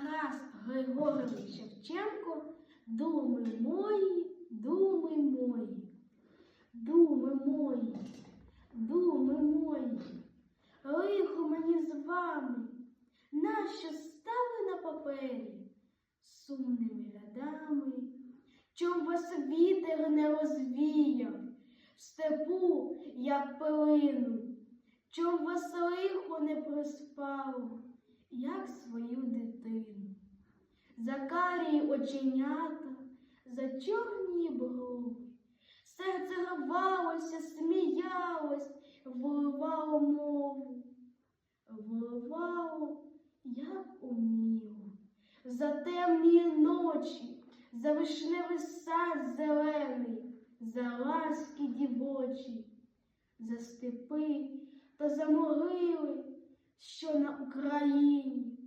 Тарас Григорович Шевченко, думи мої, думи мої, думи мої, думи мої, лихо мені з вами, нащо стали на папері сумними рядами, чом вас вітер не розвіяв, в степу, як пилину, чом вас лихо не приспало, як свою дитину. Карі оченята, за чорні брови, серце рвалося, сміялось, вливало мову, вливало, як уміло, за темні ночі, за вишневий сад зелений, за ласки дівочі, за степи та за могили, що на Україні.